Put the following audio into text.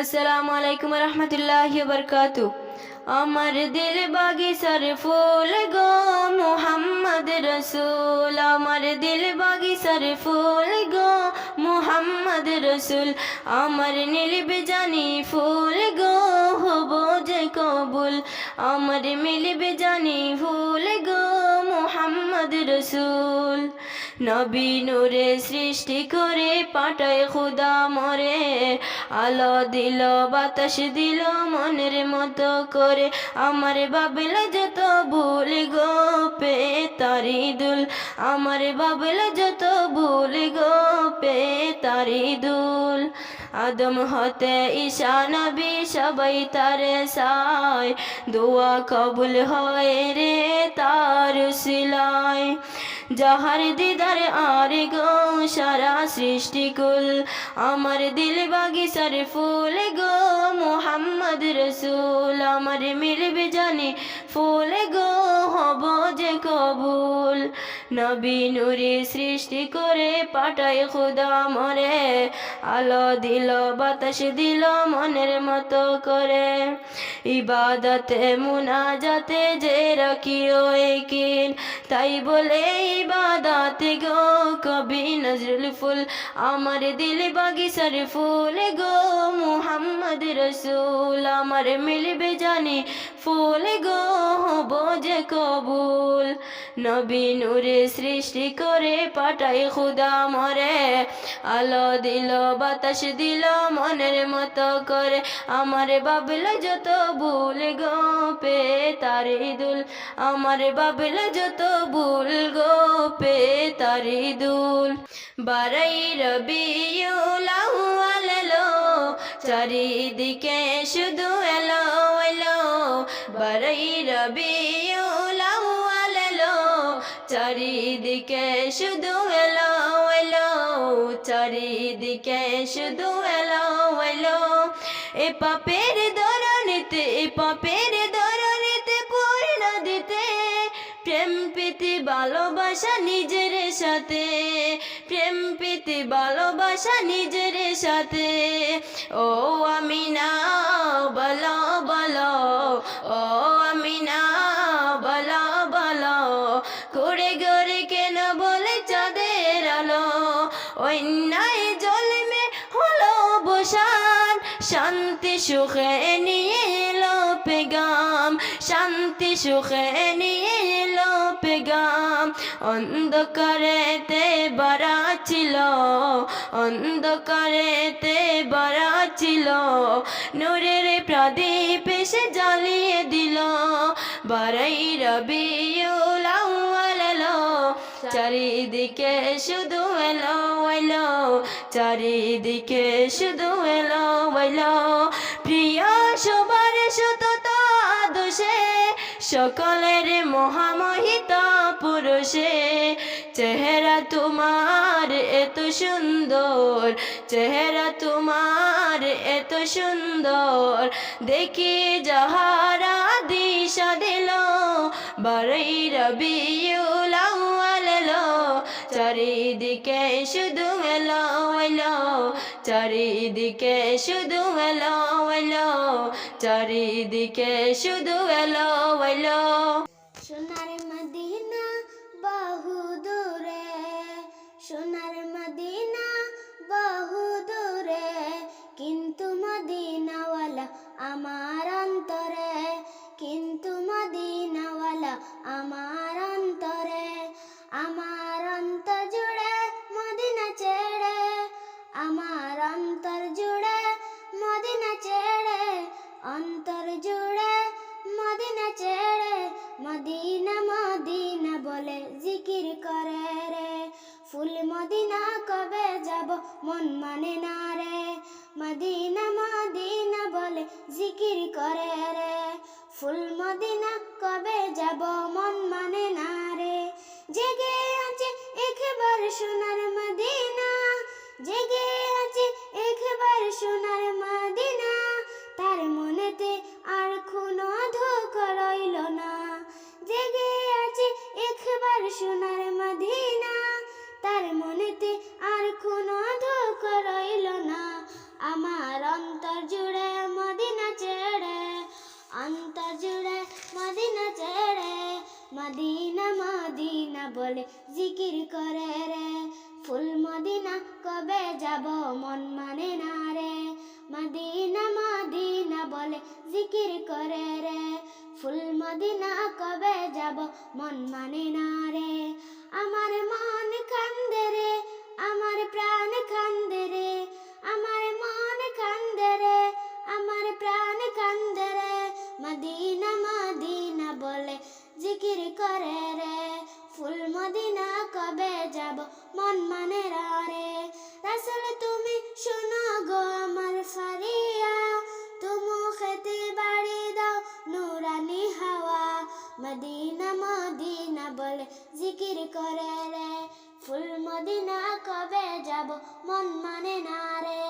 আসসালামু আলাইকুম রহমতুল্লাহ বরকাতু আমার দিল বাগিচার ফুল গো মোহাম্মদ রসুল। আমার দিল বাগিচার ফুল গো মুহাম্মদ রসুল। আমার নীলবে জানি ফুল গো হব যে কবুল। আমার মিলবে জানি ফুল গো মোহাম্মদ রসুল। নবী নূরে সৃষ্টি করে পাঠায় খুদা মরে। আলো দিল, বাতাস দিল মনের মতো করে। আমার বাবল যত ভুল গো পে তারি দুল। আমার বাবল যত ভুল গো পে তারি দুল। আদম হতে ঈশা নবী সবাই তারে সায় দোয়া কবুল হয় রে তার সিলায়। যাহার দিদার আর গো সারা সৃষ্টিকুল আমার দিল বাগিচার ফুল গো মোহাম্মদ রসুল। আমার মিলবে জানি ফুল গো, হব যে কবুল। নবী নুরি সৃষ্টি করে পাঠায় খুদা মরে আলো দিল, বাতাস দিল মনের মতো করে। ইবাদতে মুনাজাতে যে রাখিও একিন তাই বলে ইবাদত গো কবি নজরুল ফুল। আমার দিল বাগিচার ফুল গো মুহাম্মদ রসুল। আমার মিলবে জানি ফুল গো হব যে কবুল। নবী নূরে সৃষ্টি করে পাঠাই খুদা মরে। আলো দিল, বাতাস দিল, মনের মতো করে। আমার বাবল যত ভুল গো পে তারি দুল আমার বাবল যত ভুল গো পে তারি দুল বারাই আউয়াল চারিদিকে শুধু এলো এলো। বারাই এলো চারিদিকে শুধু এলো এলো, চারিদিকে শুধু এলো এলো। এ পাপের দরনিতে, এ পাপের দরনিতে পূর্ণ দিতে। প্রেম প্রীতি, ভালোবাসা নিজের সাথে। প্রেম প্রীতি, ভালোবাসা নিজের সাথে। ও আমি না বলো বলো। ও করে গড়ে কেন বলে চাঁদের আলো? অন্যায় জলমে হলো বসান শান্তি সুখে নিয়ে এলো পেগাম। শান্তি সুখে নিয়ে এলো পেগাম। অন্ধকারেতে বাড়া ছিল। অন্ধকারেতে বাড়া ছিল। নূরের প্রদীপ এসে জ্বালিয়ে দিল। বারাই রবিউল আউয়াল এলো চারিদিকে শুধু এলো এলো। চারিদিকে শুধু এলো এলো। প্রিয় সবার সুত দোষে সকলের মহামহিত পুরুষে। চেহারা তোমার এত সুন্দর, চেহারা তোমার এত সুন্দর। দেখি যাহারা দিশা দিল, বারই রবিউল আউয়াল। এলো চারিদিকে শুধু এলো এলো। চারিদিকে শুধু এলো এলো। চারিদিকে শুধু এলো এলো। জুড়ে, মদিনা ছেড়ে মদিনা মদিনা বলে জিকির করে রে। ফুল মদিনা কবে যাব মন মানে না রে। মদিনা মদিনা বলে জিকির করে রে। ফুল মদিনা কবে যাব মন মানে না রে। জেগে সোনার মদিনা, তার মনেতে আর কোনো ধোক রইল না। আমার অন্তর জুড়ে মদিনা ছেড়ে, অন্তর জুড়ে মদিনা ছেড়ে, মদিনা মদিনা বলে জিকির করে রে। ফুল মদিনা কবে যাব মন মানে না। মদিনা কবে যাব? মন মানে না রে। আমার মন মদিনা মদিনা বলে জিকির করে রে ফুল মদিনা কবে যাব মন মানে না রে